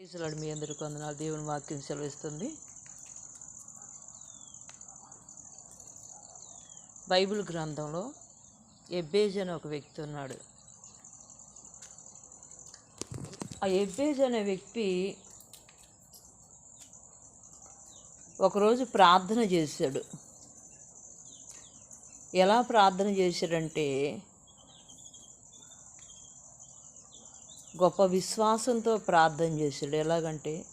ఈశ్వరుడు మీ అందరికీ వందనాలు. దేవుని వాక్యం సెలవిస్తుంది. బైబిల్ గ్రంథంలో ఎబ్బేజ్ అనే ఒక వ్యక్తి ఉన్నాడు. ఆ ఎబ్బేజ్ అనే వ్యక్తి ఒకరోజు ప్రార్థన చేశాడు. ఎలా ప్రార్థన చేశాడంటే గొప్ప విశ్వాసంతో ప్రార్థన చేశాడు. ఎలాగంటే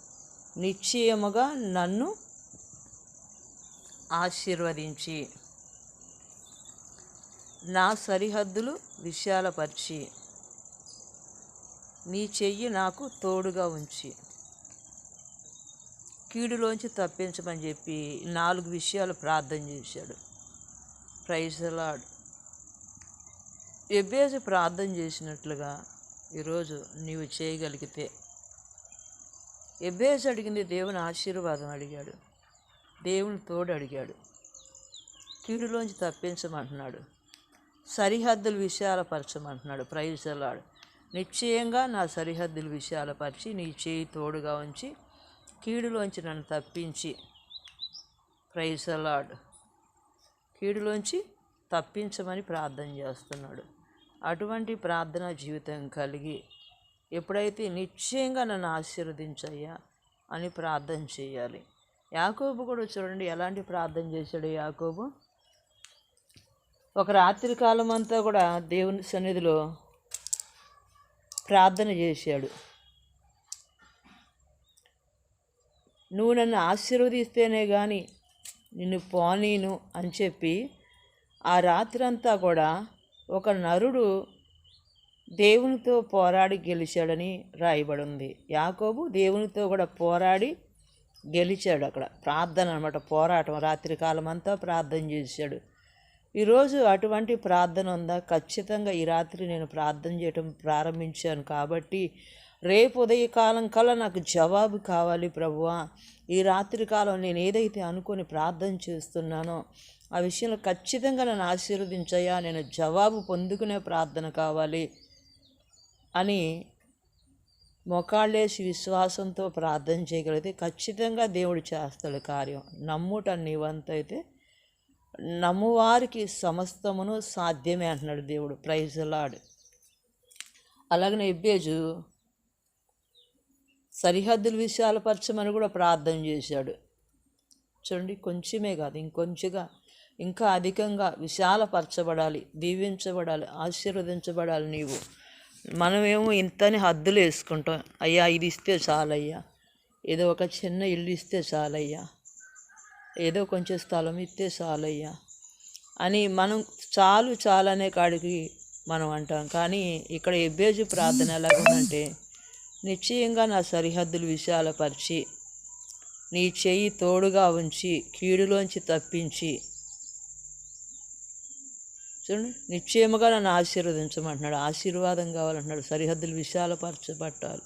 నిశ్చయముగా నన్ను ఆశీర్వదించి నా సరిహద్దులు విశాలపరిచి నీ చెయ్యి నాకు తోడుగా ఉంచి కీడులోంచి తప్పించమని చెప్పి నాలుగు విషయాలు ప్రార్థన చేశాడు. ప్రైజలాడ్ ఎబ్బేసి ప్రార్థన చేసినట్లుగా ఈరోజు నీవు చేయగలిగితే. ఎబ్బేసి అడిగింది దేవుని ఆశీర్వాదం అడిగాడు. దేవుని తోడు అడిగాడు. కీడులోంచి తప్పించమంటున్నాడు. సరిహద్దులు విశాలపరచమంటున్నాడు ప్రైజలాడు నిశ్చయంగా నా సరిహద్దులు విశాలపరిచి నీ చేయి తోడుగా ఉంచి కీడులోంచి నన్ను తప్పించి. ప్రైజలాడ్ కీడులోంచి తప్పించమని ప్రార్థన చేస్తున్నాడు. అటువంటి ప్రార్థన జీవితం కలిగి ఎప్పుడైతే నిశ్చయంగా నన్ను ఆశీర్వదించయ్యా అని ప్రార్థన చేయాలి. యాకోబు కూడా చూడండి ఎలాంటి ప్రార్థన చేశాడు యాకోబు? ఒక రాత్రి కాలం అంతా కూడా దేవుని సన్నిధిలో ప్రార్థన చేశాడు. నువ్వు నన్ను ఆశీర్వదిస్తేనే కానీ నిన్ను పోనీను అని చెప్పి ఆ రాత్రంతా కూడా ఒక నరుడు దేవునితో పోరాడి గెలిచాడని రాయబడి ఉంది యాకోబు దేవునితో కూడా పోరాడి గెలిచాడు అక్కడ. ప్రార్థన అనమాట పోరాటం. రాత్రి కాలం అంతా ప్రార్థన చేశాడు. ఈరోజు అటువంటి ప్రార్థన ఉందా? ఖచ్చితంగా ఈ రాత్రి నేను ప్రార్థన చేయటం ప్రారంభించాను కాబట్టి రేపు ఉదయకాలం కల్లా నాకు జవాబు కావాలి ప్రభువా. ఈ రాత్రి కాలం నేను ఏదైతే అనుకొని ప్రార్థన చేస్తున్నానో ఆ విషయంలో ఖచ్చితంగా నన్ను ఆశీర్వదించయ్యా. నేను జవాబు పొందుకునే ప్రార్థన కావాలి అని మొకాళ్ళేసి విశ్వాసంతో ప్రార్థన చేయగలిగితే ఖచ్చితంగా దేవుడు చేస్తాడు కార్యం. నమ్ముట నీవంతైతే నమ్మువారికి సమస్తమును సాధ్యమే అంటున్నాడు దేవుడు. ప్రైజలాడు అలాగనే ఇబ్బేజు సరిహద్దులు విశాలపరచమని కూడా ప్రార్థన చేశాడు. చూడండి కొంచెమే కాదు ఇంకొంచెంగా ఇంకా అధికంగా విశాలపరచబడాలి దీవించబడాలి ఆశీర్వదించబడాలి నీవు. మనమేమో ఇంతని హద్దులు వేసుకుంటాం. అయ్యా ఇది ఇస్తే చాలయ్యా. ఏదో ఒక చిన్న ఇల్లు ఇస్తే చాలయ్యా. ఏదో కొంచెం స్థలం ఇస్తే చాలయ్యా అని మనం చాలు చాలనే కాడికి మనం అంటాం. కానీ ఇక్కడ ఎబ్బేజు ప్రార్థన ఎలాగుందంటే నిశ్చయంగా నా సరిహద్దులు విశాలపరిచి నీ చెయ్యి తోడుగా ఉంచి కీడులోంచి తప్పించి. చూడండి నిశ్చయముగా నన్ను ఆశీర్వదించమంటున్నాడు. ఆశీర్వాదం కావాలంటున్నాడు. సరిహద్దులు విశాలపరచబట్టాలి.